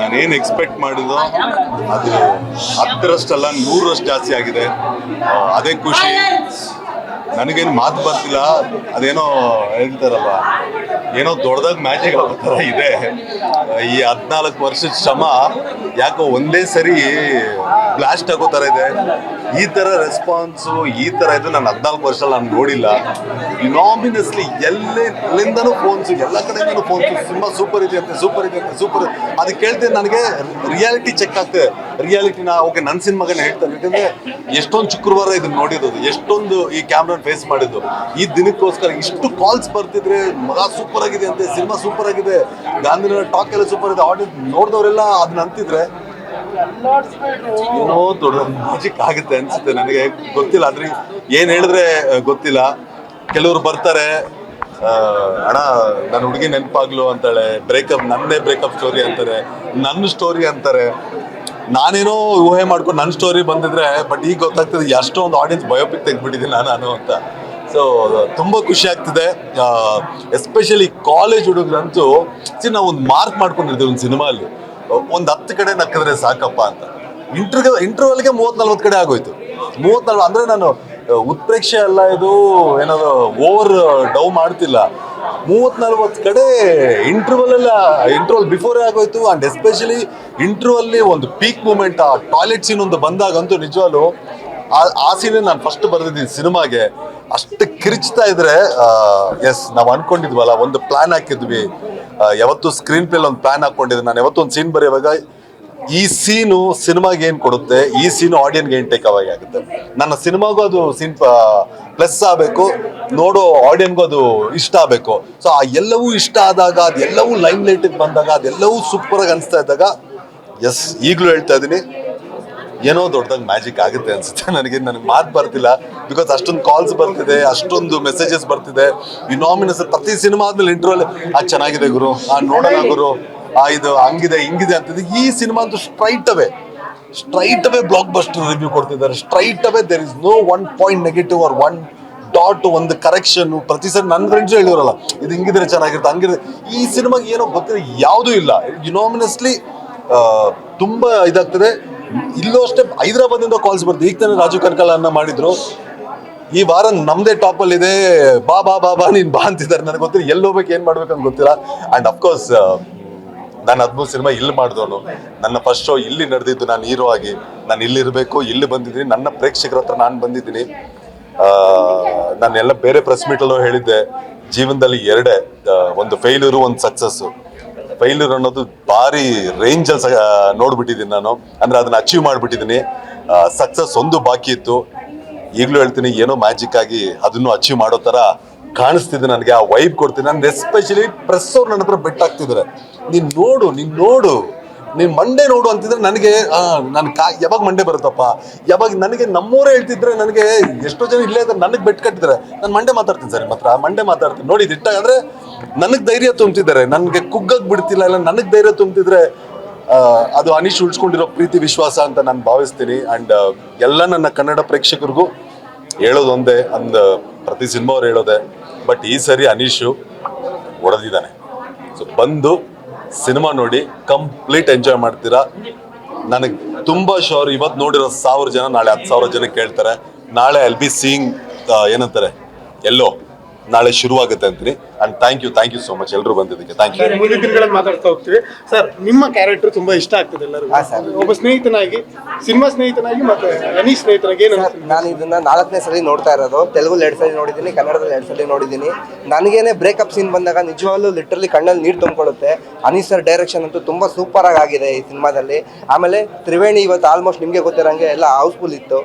ನಾನೇನು ಎಕ್ಸ್ಪೆಕ್ಟ್ ಮಾಡಿದ್ದು ಅದು ಹತ್ತರಷ್ಟಲ್ಲ, ನೂರರಷ್ಟು ಜಾಸ್ತಿ ಆಗಿದೆ. ಅದೇ ಖುಷಿ. ನನಗೇನು ಮಾತು ಬರ್ತಿಲ್ಲ. ಅದೇನೋ ಹೇಳ್ತಾರಲ್ಲ ಏನೋ ದೊಡ್ಡದಾಗ ಮ್ಯಾಜಿಕ್ ಆಗೋ ಥರ ಇದೆ. ಈ ಹದಿನಾಲ್ಕು ವರ್ಷದ ಶ್ರಮ ಯಾಕೋ ಒಂದೇ ಸರಿ ಬ್ಲಾಸ್ಟ್ ಆಗೋ ಥರ ಇದೆ. ಈ ಥರ ರೆಸ್ಪಾನ್ಸು ಈ ಥರ ಇದು. ನಾನು ಹದಿನಾಲ್ಕು ವರ್ಷ ನಾನು ನೋಡಿಲ್ಲ. ನಾಮಿನಸ್ಲಿ ಎಲ್ಲೇ ಎಲ್ಲಿಂದನೂ ಫೋನ್ಸು ಎಲ್ಲ ಕಡೆಯಿಂದನೂ ಫೋನ್ಸು ತುಂಬ ಸೂಪರ್ ಇದೆ ಅಂತೆ ಸೂಪರ್ ಇದೆ ಅಂತ ಸೂಪರ್ ಅದು ಕೇಳ್ತೀನಿ ನನಗೆ ರಿಯಾಲಿಟಿ ಚೆಕ್ ಆಗ್ತದೆ ರಿಯಾಲಿಟಿನ ಓಕೆ ನನ್ನ ಸಿನಿಮಾಗನೇ ಹೇಳ್ತಾರೆ ಯಾಕಂದ್ರೆ ಎಷ್ಟೊಂದು ಶುಕ್ರವಾರ ಇದನ್ನ ನೋಡಿರೋದು ಎಷ್ಟೊಂದು ಈ ಕ್ಯಾಮ್ರಾ ಫೇಸ್ ಮಾಡಿದ್ದು. ಈ ದಿನಕ್ಕೋಸ್ಕರ ಇಷ್ಟು ಕಾಲ್ಸ್ ಬರ್ತಿದ್ರೆ ಮಗ ಸೂಪರ್ ಆಗಿದೆ ಅಂತೆ, ಸಿನಿಮಾ ಸೂಪರ್ ಆಗಿದೆ. ಗಾಂಧಿನಗರ ಟಾಕ್ ಎಲ್ಲ ಸೂಪರ್ ಇದೆ ಆಡಿಯನ್ಸ್ ನೋಡಿದವರೆಲ್ಲ ಅದನ್ನ ಅಂತಿದ್ರೆ ಏನೋ ದೊಡ್ಡ ಮ್ಯಾಜಿಕ್ ಆಗುತ್ತೆ ಅನ್ಸುತ್ತೆ ನನಗೆ. ಗೊತ್ತಿಲ್ಲ, ಆದ್ರೆ ಏನ್ ಹೇಳಿದ್ರೆ ಗೊತ್ತಿಲ್ಲ. ಕೆಲವರು ಬರ್ತಾರೆ ಅಣ್ಣ, ನನ್ನ ಹುಡುಗಿ ನೆನಪಾಗ್ಲು ಅಂತಾಳೆ. ಬ್ರೇಕಪ್ ನನ್ನೇ ಬ್ರೇಕಪ್ ಸ್ಟೋರಿ ಅಂತಾರೆ. ನನ್ನ ಸ್ಟೋರಿ ಅಂತಾರೆ. ನಾನೇನೋ ಊಹೆ ಮಾಡ್ಕೊಂಡು ನನ್ನ ಸ್ಟೋರಿ ಬಂದಿದ್ರೆ ಬಟ್ ಈಗ ಗೊತ್ತಾಗ್ತದೆ, ಎಷ್ಟೊಂದು ಆಡಿಯನ್ಸ್ ಬಯೋಪಿಕ್ ತೆಗ್ದ್ಬಿಟ್ಟಿದ್ದೀನಿ ನಾನು ಅಂತ. ಸೊ ತುಂಬ ಖುಷಿ ಆಗ್ತಿದೆ. ಎಸ್ಪೆಷಲಿ ಕಾಲೇಜ್ ಹುಡುಗರಂತೂ ನಾವು ಒಂದು ಮಾರ್ಕ್ ಮಾಡ್ಕೊಂಡಿರ್ತೀವಿ ಒಂದು ಸಿನಿಮಾ ಅಲ್ಲಿ. ಒಂದು ಹತ್ತು ಕಡೆ ನಕ್ಕಿದ್ರೆ ಸಾಕಪ್ಪ ಅಂತ. ಇಂಟರ್ಗೆ ಇಂಟರ್ವಲ್ಗೆ ಮೂವತ್ ನಲ್ವತ್ತು ಕಡೆ ಆಗೋಯ್ತು. ಮೂವತ್ ನಲ್ವ ಅಂದ್ರೆ ನಾನು ಉತ್ಪ್ರೇಕ್ಷೆ ಅಲ್ಲ ಇದು, ಏನಾದ್ರು ಓವರ್ ಡೌ ಮಾಡ್ತಿಲ್ಲ. ಮೂವತ್ ನಲ್ವತ್ತು ಕಡೆ ಇಂಟರ್ವಲ್ ಎಲ್ಲ ಇಂಟರ್ವಲ್ ಬಿಫೋರೇ ಆಗೋಯ್ತು. ಅಂಡ್ ಎಸ್ಪೆಷಲಿ ಇಂಟರ್ವಲ್ಲಿ ಒಂದು ಪೀಕ್ ಮೂಮೆಂಟ್ ಆ ಟಾಯ್ಲೆಟ್ ಸೀನ್ ಒಂದು ಬಂದಾಗಂತೂ ನಿಜವಾಗ್ಲು ಆ ಆ ಸೀನ್ ನಾನು ಫಸ್ಟ್ ಬರೆದಿದ್ದೀನಿ ಸಿನಿಮಾಗೆ. ಅಷ್ಟು ಕಿರಿಚ್ತಾ ಇದ್ರೆ ಎಸ್ ನಾವು ಅನ್ಕೊಂಡಿದ್ವಲ್ಲ, ಒಂದು ಪ್ಲಾನ್ ಹಾಕಿದ್ವಿ. ಯಾವತ್ತು ಸ್ಕ್ರೀನ್ ಪ್ಲೇಲಿ ಒಂದು ಪ್ಲಾನ್ ಹಾಕೊಂಡಿದ್ದೆ ನಾನು ಯಾವತ್ತು ಒಂದು ಸೀನ್ ಬರೆಯುವಾಗ ಈ ಸೀನು ಸಿನಿಮಾಗೆ ಏನು ಕೊಡುತ್ತೆ? ಈ ಸೀನು ಆಡಿಯನ್ಗೆ ಏನ್ ಟೇಕ್ ಅವಾಗೆ ಆಗುತ್ತೆ? ನನ್ನ ಸಿನಿಮಾಗೂ ಅದು ಸೀನ್ ಪ್ಲಸ್ ಆಗಬೇಕು. ನೋಡೋ ಆಡಿಯನ್ಗೂ ಅದು ಇಷ್ಟ ಆಗಬೇಕು. ಸೊ ಆ ಎಲ್ಲವೂ ಇಷ್ಟ ಆದಾಗ, ಅದೆಲ್ಲವೂ ಲೈಮ್ ಲೈಟಿಗೆ ಬಂದಾಗ, ಅದೆಲ್ಲವೂ ಸೂಪರ್ ಆಗಿ ಅನಿಸ್ತಾ ಇದ್ದಾಗ ಎಸ್ ಈಗಲೂ ಹೇಳ್ತಾ ಇದ್ದೀನಿ. ಏನೋ ದೊಡ್ಡದಾಗ ಮ್ಯಾಜಿಕ್ ಆಗುತ್ತೆ ಅನ್ಸುತ್ತೆ. ನನಗೆ ನನಗೆ ಮಾತು ಬರ್ತಿಲ್ಲ. ಬಿಕಾಸ್ ಅಷ್ಟೊಂದು ಕಾಲ್ಸ್ ಬರ್ತಿದೆ, ಅಷ್ಟೊಂದು ಮೆಸೇಜಸ್ ಬರ್ತಿದೆ. ಇನಾಮಿನಸ್ ಪ್ರತಿ ಸಿನಿಮಾ ಆದ್ಮೇಲೆ ಇಂಟ್ರೋಲ್ ಆ, ಚೆನ್ನಾಗಿದೆ ಗುರು. ಆ, ನೋಡೋಣ ಗುರು. ಆ, ಇದು ಹಂಗಿದೆ, ಹಿಂಗಿದೆ ಅಂತಿದೆ. ಈ ಸಿನಿಮಾ ಅಂತೂ straight away straight away blockbuster review ಕೊಡ್ತಿದ್ದಾರೆ. Straight away there is no one point negative or one dot ಒಂದು ಕರೆಕ್ಷನ್ ಪ್ರತಿ ಸರಿ ನನ್ನ ಫ್ರೆಂಡ್ಸ್ ಹೇಳಿರಲ್ಲ ಇದು ಹಿಂಗಿದ್ರೆ ಚೆನ್ನಾಗಿರುತ್ತೆ ಹಂಗಿದ್ರೆ ಈ ಸಿನಿಮಾಗೆ ಏನೋ ಗೊತ್ತಿಲ್ಲ ಯಾವುದೂ ಇಲ್ಲ. ಯುನಾಮಿನಸ್ಲಿ ತುಂಬಾ ಇದಾಗ್ತದೆ. ಇಲ್ಲೂ ಅಷ್ಟೇ ಹೈದರಾಬಾದಿಂದ ಕಾಲ್ಸ್ ಬರ್ತದೆ ಈಗ ತಾನೇ ರಾಜು ಕನಕಲನ್ನ ಮಾಡಿದ್ರು. ಈ ವಾರ ನಮ್ದೇ ಟಾಪ್ ಅಲ್ಲಿ ಇದೆ, ಬಾ ಬಾ ಬಾ ಬಾ, ನೀನ್ ಬಾ ಅಂತಿದ್ದಾರೆ. ನನಗೆ ಗೊತ್ತಿಲ್ಲ, ಎಲ್ಲಿ ಹೋಗ್ಬೇಕು, ಏನ್ ಮಾಡ್ಬೇಕು ಅಂತ ಗೊತ್ತಿಲ್ಲ. ಅಂಡ್ ಅಫ್ಕೋರ್ಸ್ ನಾನು ಹದಿಮೂರು ಸಿನಿಮಾ ಇಲ್ಲಿ ಮಾಡಿದವನು. ನನ್ನ ಫಸ್ಟ್ ಶೋ ಇಲ್ಲಿ ನಡೆದಿದ್ದು ನಾನು ಹೀರೋ ಆಗಿ. ನಾನು ಇಲ್ಲಿ ಇರಬೇಕು, ಇಲ್ಲಿ ಬಂದಿದ್ದೀನಿ. ನನ್ನ ಪ್ರೇಕ್ಷಕರ ಹತ್ರ ನಾನು ಬಂದಿದ್ದೀನಿ. ನಾನೆಲ್ಲ ಬೇರೆ ಪ್ರೆಸ್ ಮೀಟಲ್ಲೂ ಹೇಳಿದ್ದೆ. ಜೀವನದಲ್ಲಿ ಎರಡೇ ಒಂದು ಫೇಲ್ಯೂರು ಒಂದು ಸಕ್ಸಸ್ಸು ಫೈಲ್ಯೂರ್ ಅನ್ನೋದು ಭಾರಿ ರೇಂಜಲ್ಲಿ ನೋಡ್ಬಿಟ್ಟಿದ್ದೀನಿ ನಾನು. ಅಂದ್ರೆ ಅದನ್ನ ಅಚೀವ್ ಮಾಡಿಬಿಟ್ಟಿದ್ದೀನಿ. ಸಕ್ಸಸ್ ಒಂದು ಬಾಕಿ ಇತ್ತು. ಈಗಲೂ ಹೇಳ್ತೀನಿ, ಏನೋ ಮ್ಯಾಜಿಕ್ ಆಗಿ ಅದನ್ನು ಅಚೀವ್ ಮಾಡೋ ಥರ ಕಾಣಿಸ್ತಿದೆ ನನಗೆ. ಆ ವೈಬ್ ಕೊಡ್ತೀನಿ. ನನ್ನ ಎಸ್ಪೆಷಲಿ ಪ್ರೆಸ್ ಅವ್ರು ನನ್ನ ಹತ್ರ ಬೆಟ್ಟಾಗ್ತಿದ್ದಾರೆ ನೀನು ನೋಡು ನೀನು ನೋಡು. ನೀನು ಮಂಡೆ ನೋಡು ಅಂತಿದ್ರೆ ನನಗೆ ನನ್ನ ಕಾ, ಯಾವಾಗ ಮಂಡೆ ಬರುತ್ತಪ್ಪ? ಯಾವಾಗ ನನಗೆ ನಮ್ಮೂರೇ ಹೇಳ್ತಿದ್ರೆ ನನಗೆ ಎಷ್ಟೋ ಜನ ಇಲ್ಲೇ ಇದ್ದಾರೆ ನನಗೆ ಬೆಟ್ ಕಟ್ಟಿದ್ದಾರೆ. ನಾನು ಮಂಡೆ ಮಾತಾಡ್ತೀನಿ ಸರ್ ಮಾತ್ರ ಮಂಡೆ ಮಾತಾಡ್ತೀನಿ. ನೋಡಿ ದಿಟ್ಟ ಅಂದರೆ ನನಗೆ ಧೈರ್ಯ ತುಂಬ್ತಿದ್ದಾರೆ. ನನಗೆ ಕುಗ್ಗಕ್ಕೆ ಬಿಡ್ತಿಲ್ಲ, ಇಲ್ಲ ನನಗೆ ಧೈರ್ಯ ತುಂಬ್ತಿದ್ರೆ ಅದು ಅನೀಶ್ ಉಳ್ಸ್ಕೊಂಡಿರೋ ಪ್ರೀತಿ, ವಿಶ್ವಾಸ ಅಂತ ನಾನು ಭಾವಿಸ್ತೀನಿ. ಆ್ಯಂಡ್ ಎಲ್ಲ ನನ್ನ ಕನ್ನಡ ಪ್ರೇಕ್ಷಕರಿಗೂ ಹೇಳೋದು ಒಂದೇ ಅಂದ್ ಪ್ರತಿ ಸಿನಿಮಾ ಅವ್ರು ಹೇಳೋದೆ. ಬಟ್ ಈ ಸರಿ ಅನೀಶು ಒಡೆದಿದ್ದಾನೆ. ಸೊ ಬಂದು ಸಿನಿಮಾ ನೋಡಿ ಕಂಪ್ಲೀಟ್ ಎಂಜಾಯ್ ಮಾಡ್ತೀರಾ? ನನಗೆ ತುಂಬ ಶೋರ್ ಇವತ್ತು ನೋಡಿರೋ ಸಾವಿರ ಜನ ನಾಳೆ ಹತ್ತು ಸಾವಿರ ಜನ ಕೇಳ್ತಾರೆ. ನಾಳೆ ಐಲ್ ಬಿ ಸೀಯಿಂಗ್ ಏನಂತಾರೆ? ಎಲ್ಲೋ. ನಾಳೆ ಶುರುವಾಗುತ್ತೆ ಅಂತೀನಿ. And thank you thank you so much ಎಲ್ಲರೂ ಬಂದಿದ್ದಕ್ಕೆ. ಥ್ಯಾಂಕ್ ಯು ಸರ್ ಮುಂದಿನ ದಿನಗಳಲ್ಲಿ ಮಾತಾಡ್ತಾ ಹೋಗ್ತೀವಿ. ಸರ್ ನಿಮ್ಮ ಕ್ಯಾರೆಕ್ಟರ್ ತುಂಬಾ ಇಷ್ಟ ಆಗ್ತದೆ ಎಲ್ಲರಿಗೂ. ಹಾ, ಸರ್. ಒಬ್ಬ ಸ್ನೇಹಿತನಾಗಿ ಸಿನಿಮಾ ಸ್ನೇಹಿತನಾಗಿ ಮತ್ತೆ ಅನಿ ಸ್ನೇಹಿತನಾಗಿ ಏನು ನಾನು ಇದನ್ನ ನಾಲ್ಕನೇ ಸಲ ನೋಡ್ತಾ ಇರೋದು. ತೆಲುಗು ಎರಡು ಸಲ ನೋಡಿದ್ದೀನಿ ಕನ್ನಡದಲ್ಲಿ ಎರಡು ಸಲ ನೋಡಿದ್ದೀನಿ. ನನಗೇನೆ ಬ್ರೇಕಪ್ ಸೀನ್ ಬಂದಾಗ ನಿಜವಾಗ್ಲೂ ಲಿಟ್ರಲಿ ಕಣ್ಣಲ್ಲಿ ನೀರು ತುಂಬಿಕೊಳ್ಳುತ್ತೆ. ಅನೀಸ್ ಸರ್ ಡೈರೆಕ್ಷನ್ ಅಂತೂ ತುಂಬ ಸೂಪರ್ ಆಗಿ ಆಗಿದೆ ಈ ಸಿನಿಮಾದಲ್ಲಿ. ಆಮೇಲೆ ತ್ರಿವೇಣಿ ಇವತ್ತು ಆಲ್ಮೋಸ್ಟ್ ನಿಮಗೆ ಗೊತ್ತಿರಂಗೆ ಎಲ್ಲ ಹೌಸ್ಫುಲ್ ಇತ್ತು.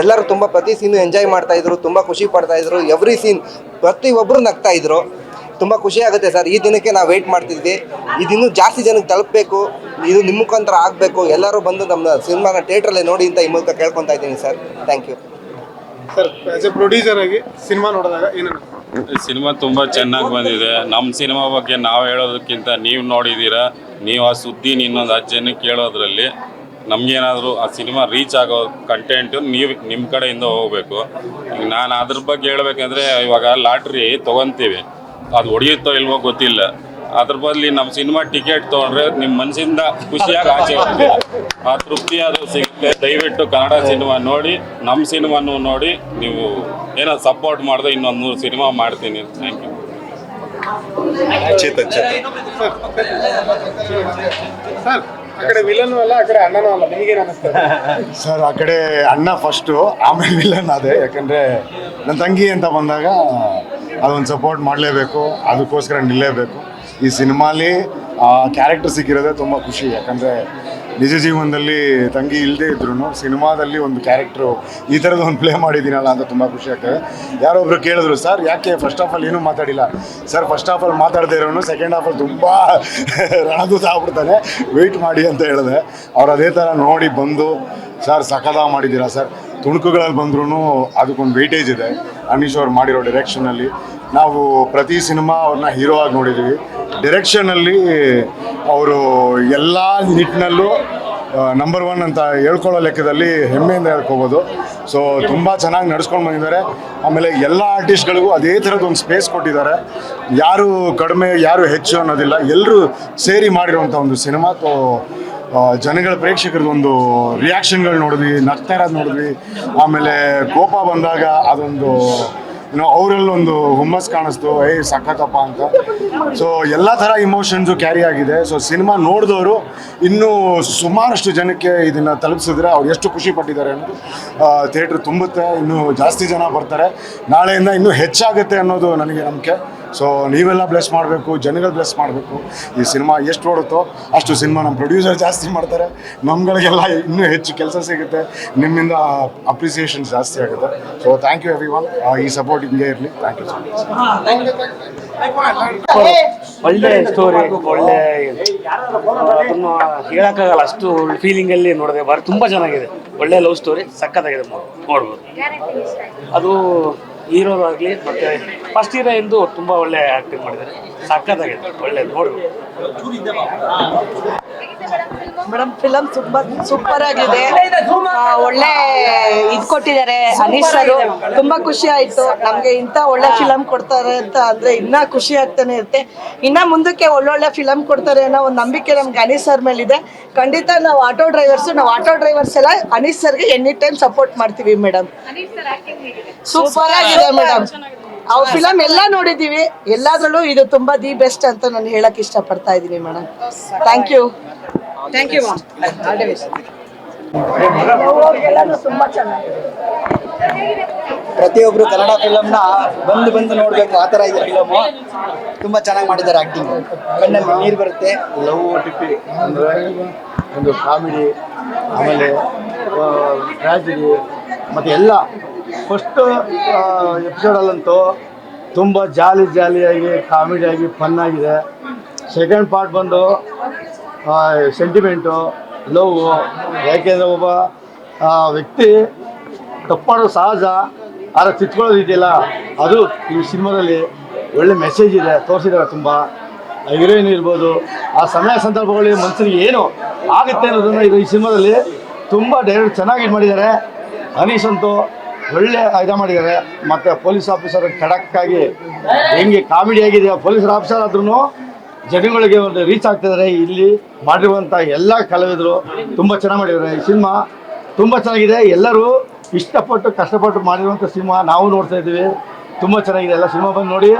ಎಲ್ಲರೂ ತುಂಬ ಪ್ರತಿ ಸೀನು ಎಂಜಾಯ್ ಮಾಡ್ತಾ ಇದ್ರು ತುಂಬ ಖುಷಿ ಪಡ್ತಾ ಇದ್ರು. ಎವ್ರಿ ಸೀನ್ ಪ್ರತಿಯೊಬ್ಬರು ನಗ್ತಾ ಇದ್ರು. ತುಂಬ ಖುಷಿ ಆಗುತ್ತೆ ಸರ್. ಈ ದಿನಕ್ಕೆ ನಾವು ವೆಯ್ಟ್ ಮಾಡ್ತಿದ್ವಿ. ಇದಿನ್ನೂ ಜಾಸ್ತಿ ಜನಕ್ಕೆ ತಲುಪಬೇಕು. ಇದು ನಿಮ್ಮ ಮುಖಾಂತರ ಆಗಬೇಕು. ಎಲ್ಲರೂ ಬಂದು ನಮ್ಮ ಸಿನಿಮಾನ ಥಿಯೇಟ್ರಲ್ಲೇ ನೋಡಿ ಅಂತ ಈ ಮೂಲಕ ಕೇಳ್ಕೊತಾ ಇದ್ದೀನಿ sir. Thank you sir as a producer ಆಗಿ ಸಿನಿಮಾ ನೋಡಿದಾಗ ಏನು ಸಿನಿಮಾ ತುಂಬ ಚೆನ್ನಾಗಿ ಬಂದಿದೆ. ನಮ್ಮ ಸಿನಿಮಾ ಬಗ್ಗೆ ನಾವು ಹೇಳೋದಕ್ಕಿಂತ ನೀವು ನೋಡಿದ್ದೀರಾ ನೀವು ಆ ಸುದ್ದಿ ಇನ್ನೊಂದು ಹತ್ತು ಜನಕ್ಕೆ ಕೇಳೋದ್ರಲ್ಲಿ ನಮಗೇನಾದರೂ ಆ ಸಿನಿಮಾ ರೀಚ್ ಆಗೋ ಕಂಟೆಂಟು ನೀವು ನಿಮ್ಮ ಕಡೆಯಿಂದ ಹೋಗಬೇಕು. ಈಗ ನಾನು ಅದ್ರ ಬಗ್ಗೆ ಹೇಳಬೇಕಂದ್ರೆ ಇವಾಗ ಲಾಟ್ರಿ ತೊಗೊತೀವಿ. ಅದು ಹೊಡೆಯುತ್ತೋ ಇಲ್ವೋ ಗೊತ್ತಿಲ್ಲ. ಅದ್ರ ಬದಲಿ ನಮ್ಮ ಸಿನಿಮಾ ಟಿಕೆಟ್ ತೊಗೊಂಡ್ರೆ ನಿಮ್ಮ ಮನಸ್ಸಿಂದ ಖುಷಿಯಾಗಿ ಆಚೆ ಹೋಗ್ತೀವಿ ಆ ತೃಪ್ತಿ ಅದು ಸಿಗುತ್ತೆ. ದಯವಿಟ್ಟು ಕನ್ನಡ ಸಿನಿಮಾ ನೋಡಿ ನಮ್ಮ ಸಿನಿಮಾನು ನೋಡಿ ನೀವು ಏನೋ ಸಪೋರ್ಟ್ ಮಾಡಿದ್ರೆ ಇನ್ನೊಂದು ನೂರು ಸಿನಿಮಾ ಮಾಡ್ತೀನಿ ಥ್ಯಾಂಕ್ ಯು ಚೇತನ್ ಸರ್ ಆ ಕಡೆ ಅಣ್ಣ ಫಸ್ಟು ಆಮೇಲೆ ವಿಲನ್ ಅದೇ. ಯಾಕಂದರೆ ನನ್ನ ತಂಗಿ ಅಂತ ಬಂದಾಗ ಅದೊಂದು ಸಪೋರ್ಟ್ ಮಾಡಲೇಬೇಕು, ಅದಕ್ಕೋಸ್ಕರ ನಿಲ್ಲೇಬೇಕು. ಈ ಸಿನಿಮಾಲಿ, ಆ ಕ್ಯಾರೆಕ್ಟರ್ ಸಿಕ್ಕಿರೋದೇ ತುಂಬ ಖುಷಿ. ಯಾಕಂದರೆ ನಿಜ ಜೀವನದಲ್ಲಿ ತಂಗಿ ಇಲ್ಲದೇ ಇದ್ರು ಸಿನಿಮಾದಲ್ಲಿ ಒಂದು ಕ್ಯಾರೆಕ್ಟ್ರು ಈ ಥರದ ಒಂದು ಪ್ಲೇ ಮಾಡಿದ್ದೀನಲ್ಲ ಅಂತ ತುಂಬ ಖುಷಿ ಆಗ್ತದೆ. ಯಾರೊಬ್ರು ಕೇಳಿದ್ರು, ಸರ್, ಯಾಕೆ ಫಸ್ಟ್ ಆಫ್ ಆಲ್ ಏನೂ ಮಾತಾಡಿಲ್ಲ? ಸರ್ ಫಸ್ಟ್ ಆಫ್ ಆಲ್ ಮಾತಾಡದೇ ಇರೋನು ಸೆಕೆಂಡ್ ಆಫ್ ಆಲ್ ತುಂಬ ರಣದೂತ ಆಗ್ಬಿಡ್ತಾನೆ. ವೆಯ್ಟ್ ಮಾಡಿ ಅಂತ ಹೇಳಿದೆ. ಅವ್ರು ಅದೇ ಥರ ನೋಡಿ ಬಂದು, ಸರ್ ಸಕದ ಮಾಡಿದ್ದೀರಾ ಸರ್? ತುಣುಕುಗಳಲ್ಲಿ ಬಂದ್ರೂ ಅದಕ್ಕೊಂದು ವೆಯ್ಟೇಜ್ ಇದೆ. ಅನೀಶ್ ಅವ್ರು ಮಾಡಿರೋ ಡೈರೆಕ್ಷನಲ್ಲಿ ನಾವು ಪ್ರತಿ ಸಿನಿಮಾ ಅವ್ರನ್ನ ಹೀರೋ ಆಗಿ ನೋಡಿದ್ದೀವಿ ಡಿರೆಕ್ಷನಲ್ಲಿ ಅವರು ಎಲ್ಲ ನಿಟ್ಟಿನಲ್ಲೂ ನಂಬರ್ ಒನ್ ಅಂತ ಹೇಳ್ಕೊಳ್ಳೋ ಲೆಕ್ಕದಲ್ಲಿ ಹೆಮ್ಮೆಯಿಂದ ಹೇಳ್ಕೋಬೋದು. ಸೊ ತುಂಬ ಚೆನ್ನಾಗಿ ನಡ್ಸ್ಕೊಂಡು ಬಂದಿದ್ದಾರೆ. ಆಮೇಲೆ ಎಲ್ಲ ಆರ್ಟಿಸ್ಟ್ಗಳಿಗೂ ಅದೇ ಥರದ ಒಂದು ಸ್ಪೇಸ್ ಕೊಟ್ಟಿದ್ದಾರೆ. ಯಾರು ಕಡಿಮೆ, ಯಾರು ಹೆಚ್ಚು ಅನ್ನೋದಿಲ್ಲ. ಎಲ್ಲರೂ ಸೇರಿ ಮಾಡಿರುವಂಥ ಒಂದು ಸಿನಿಮಾ. ತೋ ಜನಗಳ ಪ್ರೇಕ್ಷಕರದ್ದು ಒಂದು ರಿಯಾಕ್ಷನ್ಗಳು ನೋಡಿದ್ವಿ, ನಗ್ತಾ ಇರೋದು ನೋಡಿದ್ವಿ. ಆಮೇಲೆ ಕೋಪ ಬಂದಾಗ ಅದೊಂದು ಏನೋ ಅವರಲ್ಲಿ ಒಂದು ಹುಮ್ಮಸ್ ಕಾಣಿಸ್ತು, ಏ ಸಕ್ಕತ್ತಪ್ಪ ಅಂತ. ಸೊ ಎಲ್ಲ ಥರ ಇಮೋಷನ್ಸು ಕ್ಯಾರಿ ಆಗಿದೆ. ಸೊ ಸಿನಿಮಾ ನೋಡಿದವರು ಇನ್ನೂ ಸುಮಾರಷ್ಟು ಜನಕ್ಕೆ ಇದನ್ನು ತಲುಪಿಸಿದ್ರೆ ಅವ್ರು ಎಷ್ಟು ಖುಷಿ ಪಟ್ಟಿದ್ದಾರೆ ಅನ್ನೋದು ಥಿಯೇಟ್ರ್ ತುಂಬುತ್ತೆ, ಇನ್ನೂ ಜಾಸ್ತಿ ಜನ ಬರ್ತಾರೆ. ನಾಳೆಯಿಂದ ಇನ್ನೂ ಹೆಚ್ಚಾಗುತ್ತೆ ಅನ್ನೋದು ನನಗೆ ನಂಬಿಕೆ. ಸೊ ನೀವೆಲ್ಲ ಬ್ಲೆಸ್ ಮಾಡಬೇಕು ಜನಗಳು ಬ್ಲೆಸ್ ಮಾಡಬೇಕು. ಈ ಸಿನಿಮಾ ಎಷ್ಟು ಓಡುತ್ತೋ ಅಷ್ಟು ಸಿನಿಮಾ ನಮ್ಮ ಪ್ರೊಡ್ಯೂಸರ್ ಜಾಸ್ತಿ ಮಾಡ್ತಾರೆ. ನಮ್ಗಳಿಗೆಲ್ಲ ಇನ್ನೂ ಹೆಚ್ಚು ಕೆಲಸ ಸಿಗುತ್ತೆ. ನಿಮ್ಮಿಂದ ಅಪ್ರಿಸಿಯೇಷನ್ ಜಾಸ್ತಿ ಆಗುತ್ತೆ. So thank you every one ಈ ಸಪೋರ್ಟ್ ಹಿಂಗೆ ಇರಲಿ. ಥ್ಯಾಂಕ್ ಯು ಸೊ ಮಚ್ ಒಳ್ಳೆ ಸ್ಟೋರಿ ಒಳ್ಳೆ ಅದನ್ನು ಹೇಳೋಕ್ಕಾಗಲ್ಲ. ಅಷ್ಟು ಫೀಲಿಂಗ್ ಅಲ್ಲಿ ನೋಡಿದೆ. ಬಾರಿ ತುಂಬಾ ಚೆನ್ನಾಗಿದೆ. ಒಳ್ಳೆ ಲವ್ ಸ್ಟೋರಿ ಸಖತ್ತಾಗಿದೆ ನೋಡ್- ನೋಡ್ಬೋದು. ಅದು ಹೀರೋದಾಗ್ಲಿ ಮತ್ತೆ ಫಸ್ಟ್ ಹೀರೋಯಿಂದು ತುಂಬಾ ಒಳ್ಳೆ ಆಕ್ಟಿಂಗ್ ಮಾಡಿದ್ದಾರೆ. ಸಕ್ಕತ್ತಾಗಿದೆ ಒಳ್ಳೆ ನೋಡ್ಬೋದು ಮೇಡಮ್ ಫಿಲಮ್ ತುಂಬಾ ಸೂಪರ್ ಆಗಿದೆ. ಆ, ಒಳ್ಳೆ ಇದ್ ಕೊಟ್ಟಿದ್ದಾರೆ ಅನೀಶ್ ಸರ್. ತುಂಬಾ ಖುಷಿ ಆಯ್ತು. ನಮ್ಗೆ ಇಂತ ಒಳ್ಳೆ ಫಿಲಮ್ ಕೊಡ್ತಾರೆ ಅಂತ ಅಂದ್ರೆ ಇನ್ನ ಖುಷಿ ಆಗ್ತಾನೆ ಇರುತ್ತೆ. ಇನ್ನ ಮುಂದಕ್ಕೆ ಒಳ್ಳೊಳ್ಳೆ ಫಿಲಮ್ ಕೊಡ್ತಾರೆ ಅನ್ನೋ ಒಂದು ನಂಬಿಕೆ ನಮ್ಗೆ ಅನೀಶ್ ಸರ್ ಮೇಲಿದೆ. ಖಂಡಿತ ನಾವು ಆಟೋ ಡ್ರೈವರ್ಸ್ ನಾವು ಆಟೋ ಡ್ರೈವರ್ಸ್ ಎಲ್ಲ ಅನೀಶ್ ಸರ್ಗೆ ಎನಿ ಟೈಮ್ ಸಪೋರ್ಟ್ ಮಾಡ್ತೀವಿ ಮೇಡಮ್. ಸೂಪರ್ ಆಗಿದೆ ಮೇಡಮ್. ಅವ್ರ ಫಿಲಮ್ ಎಲ್ಲ ನೋಡಿದೀವಿ ಎಲ್ಲಾದ್ರಲ್ಲೂ ಇದು ತುಂಬಾ ದಿ ಬೆಸ್ಟ್ ಅಂತ ನಾನು ಹೇಳಕ್ ಇಷ್ಟಪಡ್ತಾ ಇದೀನಿ madam thank you thank you ತುಂಬಾ ಚೆನ್ನಾಗಿದೆ. ಪ್ರತಿಯೊಬ್ರು ಕನ್ನಡ ಫಿಲಮ್ನ ಬಂದು ಬಂದು ನೋಡ್ಬೇಕು ಆ ಥರ ಇದೆ ಫಿಲಮು ತುಂಬಾ ಚೆನ್ನಾಗಿ ಮಾಡಿದ್ದಾರೆ ಆಕ್ಟಿಂಗ್ ಕಣ್ಣಲ್ಲಿ ನೀರು ಬರುತ್ತೆ. ಲವ್ ಟಿಪ್ಪಿ ಅಂದ್ರೆ ಒಂದು ಕಾಮಿಡಿ ಆಮೇಲೆ ಟ್ರಾಜಿಡಿ ಮತ್ತೆ ಎಲ್ಲ. ಫಸ್ಟ್ ಎಪಿಸೋಡಲ್ಲಂತೂ ತುಂಬ ಜಾಲಿ ಜಾಲಿಯಾಗಿ, ಕಾಮಿಡಿಯಾಗಿ ಫನ್ನಾಗಿದೆ ಸೆಕೆಂಡ್ ಪಾರ್ಟ್ ಬಂದು ಸೆಂಟಿಮೆಂಟು ಲವ್, ಯಾಕೆಂದರೆ ಒಬ್ಬ ವ್ಯಕ್ತಿ ತಪ್ಪಾಡೋ ಸಹಜ, ಆದರೆ ತಿತ್ಕೊಳ್ಳೋದು ಇದೆಯಲ್ಲ, ಅದು ಈ ಸಿನಿಮಾದಲ್ಲಿ ಒಳ್ಳೆ ಮೆಸೇಜ್ ಇದೆ, ತೋರಿಸಿದ್ದಾರೆ ತುಂಬ. ಹೀರೋಯಿನ್ ಇರ್ಬೋದು, ಆ ಸಮಯ ಸಂದರ್ಭಗಳಲ್ಲಿ ಮನುಷ್ಯನಿಗೆ ಏನು ಆಗುತ್ತೆ ಅನ್ನೋದನ್ನು ಇದು ಈ ಸಿನಿಮಾದಲ್ಲಿ ತುಂಬ ಡೈರೆಕ್ಟ್ ಚೆನ್ನಾಗಿ ಮಾಡಿದ್ದಾರೆ. ಅನೀಶ್ ಅಂತೂ ಒಳ್ಳೆ ಇದು ಮಾಡಿದ್ದಾರೆ. ಮತ್ತು ಪೊಲೀಸ್ ಆಫೀಸರ್ ಖಡಕ್ಕಾಗಿ ಹೆಂಗೆ ಕಾಮಿಡಿ ಆಗಿದೆ, ಪೊಲೀಸ್ ಆಫೀಸರ್ ಆದ್ರೂ ಜನಗಳಿಗೆ ಒಂದು ರೀಚ್ ಆಗ್ತಿದ್ದಾರೆ. ಇಲ್ಲಿ ಮಾಡಿರುವಂಥ ಎಲ್ಲ ಕಲಾವಿದರು ತುಂಬ ಚೆನ್ನಾಗಿ ಮಾಡಿದ್ದಾರೆ. ಈ ಸಿನಿಮಾ ತುಂಬ ಚೆನ್ನಾಗಿದೆ. ಎಲ್ಲರೂ ಇಷ್ಟಪಟ್ಟು ಕಷ್ಟಪಟ್ಟು ಮಾಡಿರುವಂಥ ಸಿನಿಮಾ ನಾವು ನೋಡ್ತಾ ಇದ್ದೀವಿ. ತುಂಬ ಚೆನ್ನಾಗಿದೆ. ಎಲ್ಲ ಸಿನಿಮಾ ಬಂದು ನೋಡಿ,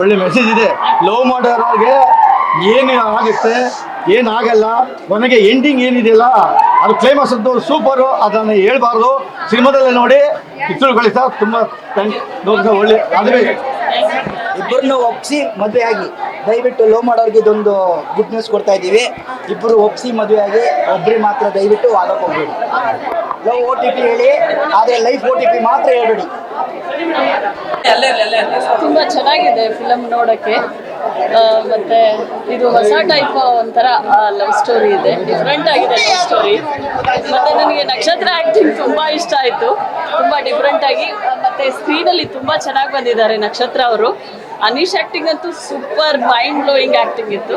ಒಳ್ಳೆ ಮೆಸೇಜ್ ಇದೆ. ಲವ್ ಮಾಡೋರಿಗೆ ಏನು ಆಗುತ್ತೆ ಏನಾಗಲ್ಲ ಕೊನೆಗೆ ಎಂಡಿಂಗ್ ಏನಿದೆಯಲ್ಲ, ಅದು ಕ್ಲೈಮಾಕ್ಸ್ ಸೂಪರು ಅದನ್ನು ಹೇಳ್ಬಾರ್ದು. ಸಿನಿಮಾದಲ್ಲೇ ನೋಡಿ. ಚಿತ್ರಗಳಿಸ ತುಂಬ ಥ್ಯಾಂಕ್ ಒಳ್ಳೆ ಅದುವೇ ಇಬ್ಬರನ್ನು ಒಪ್ಸಿ ಮದುವೆ ಆಗಿ. ದಯವಿಟ್ಟು ಲೋ ಮಾಡೋರಿಗೆ ಇದೊಂದು ಗುಡ್ ನ್ಯೂಸ್ ಕೊಡ್ತಾ ಇದ್ದೀವಿ. ಇಬ್ಬರು ಒಪ್ಸಿ ಮದುವೆ ಆಗಿ ಒಬ್ಬರಿಗೆ ಮಾತ್ರ ದಯವಿಟ್ಟು ವಾದಕ್ಕೆ ಹೋಗ್ಬೇಡಿ ಲವ್ ಓ ಟಿ ಪಿ ಹೇಳಿ ಆದರೆ ಲೈಫ್ ಓ ಟಿ ಪಿ ಮಾತ್ರ ಹೇಳ್ಬೇಡಿ. ತುಂಬ ಚೆನ್ನಾಗಿದೆ ಫಿಲಮ್ ನೋಡೋಕ್ಕೆ ಮತ್ತೆ ಇದು ಹೊಸ ಟೈಪ್ ಒಂಥರ ಲವ್ ಸ್ಟೋರಿ ಇದೆ. ಡಿಫ್ರೆಂಟ್ ಆಗಿದೆ ಲವ್ ಸ್ಟೋರಿ ಮತ್ತೆ ನನಗೆ ನಕ್ಷತ್ರ ಆಕ್ಟಿಂಗ್ ತುಂಬಾ ಇಷ್ಟ ಆಯಿತು. ತುಂಬಾ ಡಿಫ್ರೆಂಟ್ ಆಗಿ ಮತ್ತೆ ಸ್ಕ್ರೀನ್ ಅಲ್ಲಿ ತುಂಬಾ ಚೆನ್ನಾಗಿ ಬಂದಿದ್ದಾರೆ ನಕ್ಷತ್ರ ಅವರು. ಅನೀಶ್ ಆಕ್ಟಿಂಗ್ ಅಂತೂ ಸೂಪರ್ ಮೈಂಡ್ ಬ್ಲೋಯಿಂಗ್ ಆಕ್ಟಿಂಗ್ ಇತ್ತು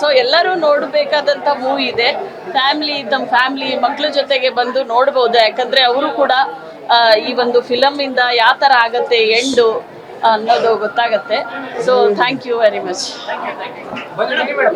ಸೊ ಎಲ್ಲರೂ ನೋಡಬೇಕಾದಂಥ ಮೂವಿ ಇದೆ. ಫ್ಯಾಮಿಲಿ ತಮ್ಮ ಫ್ಯಾಮಿಲಿ ಮಕ್ಕಳ ಜೊತೆಗೆ ಬಂದು ನೋಡ್ಬೋದು. ಯಾಕಂದರೆ ಅವರು ಕೂಡ ಈ ಒಂದು ಫಿಲಮಿಂದ ಯಾವ ಥರ ಆಗತ್ತೆ, ಎಂಡು ಅನ್ನೋದು ಗೊತ್ತಾಗತ್ತೆ. So thank you very much